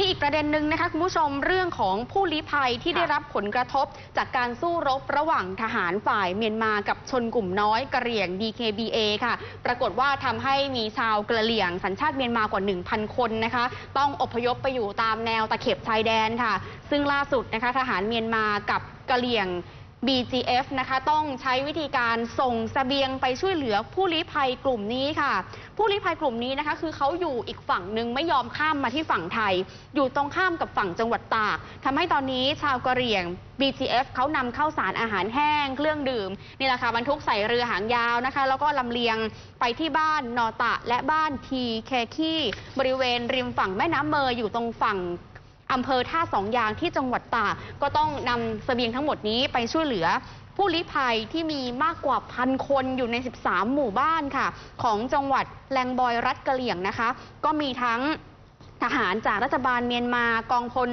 ที่อีกประเด็นหนึ่งนะคะคุณผู้ชมเรื่องของผู้ลี้ภัยที่ค่ะได้รับผลกระทบ จากการสู้รบระหว่างทหารฝ่ายเมียนมากับชนกลุ่มน้อยกะเหรี่ยง DKBA ค่ะ ปรากฏว่าทำให้มีชาวกะเหรี่ยง สัญชาติเมียนมากว่า 1,000 คนนะคะ ต้องอพยพไปอยู่ตามแนวตะเข็บชายแดนค่ะ ซึ่งล่าสุดนะคะทหารเมียนมากับกะเหรี่ยง BGF นะคะต้องใช้วิธีการส่งเสบียงไปช่วยเหลือผู้ลี้ภัยกลุ่มนี้ค่ะ ผู้ลี้ภัยกลุ่มนี้นะคะ คือเขาอยู่อีกฝั่งหนึ่งไม่ยอมข้ามมาที่ฝั่งไทย อยู่ตรงข้ามกับฝั่งจังหวัดตากทำให้ตอนนี้ชาวกะเหรี่ยง BGF เขานำเข้าวสารอาหารแห้งเครื่องดื่มนี่แหละค่ะบรรทุกใส่เรือหางยาวนะคะ แล้วก็ลำเลียงไปที่บ้านนอตะ และบ้านทีแคคีบริเวณริมฝั่งแม่น้ำเมยอยู่ตรงฝั่ง อำเภอท่าสองยางที่จังหวัดตากก็ต้องนำเสบียงทั้งหมดนี้ไปช่วยเหลือผู้ลี้ภัยที่มีมากกว่าพันคนอยู่ใน 13 หมู่บ้านค่ะ ของจังหวัดแลงบอยรัฐกะเหลี่ยงนะคะ ก็มีทั้งทหารจากรัฐบาลเมียนมากองพล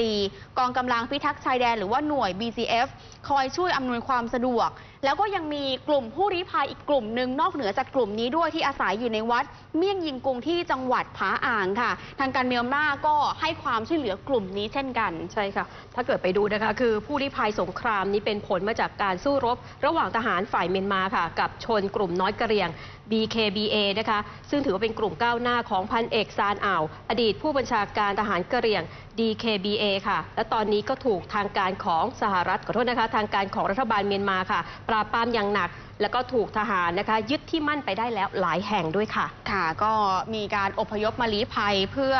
44 กองกำลังพิทักษ์ชายแดนหรือว่าหน่วย BCF คอยช่วยอำนวยความสะดวก แล้วก็ยังมีกลุ่มผู้ลี้ภัยอีกกลุ่มหนึ่งนอกเหนือจากกลุ่มนี้ด้วยที่อาศัยอยู่ในวัด เมี่ยงยิงกุงที่จังหวัดผาอ่างค่ะ ทางการเมียนมาก็ให้ความช่วยเหลือกลุ่มนี้เช่นกันใช่ค่ะ ถ้าเกิดไปดูนะคะ คือผู้ลี้ภัยสงครามนี้เป็นผลมาจากการสู้รบ ระหว่างทหารฝ่ายเมียนมาค่ะ กับชนกลุ่มน้อยกะเหรี่ยง BKBA นะคะ ซึ่งถือว่าเป็นกลุ่มก้าวหน้าของพันเอกซานอ่าว อดีตผู้บัญชาการทหารกะเหรี่ยง DKBA ค่ะ และตอนนี้ก็ถูกทางการของสหรัฐขอโทษนะคะ ทางการของรัฐบาลเมียนมาค่ะ ปราบปรามอย่างหนัก แล้วก็ถูกทหารนะคะ ยึดที่มั่นไปได้แล้วหลายแห่งด้วยค่ะ ค่ะ ก็มีการอพยพมาลี้ภัยเพื่อ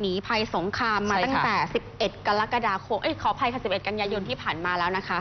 หนีภัยสงครามมาใช่ค่ะตั้งแต่ 11 กรกฎาคม เอ้ยขออภัยค่ะ 11 กันยายนที่ผ่านมาแล้วนะคะ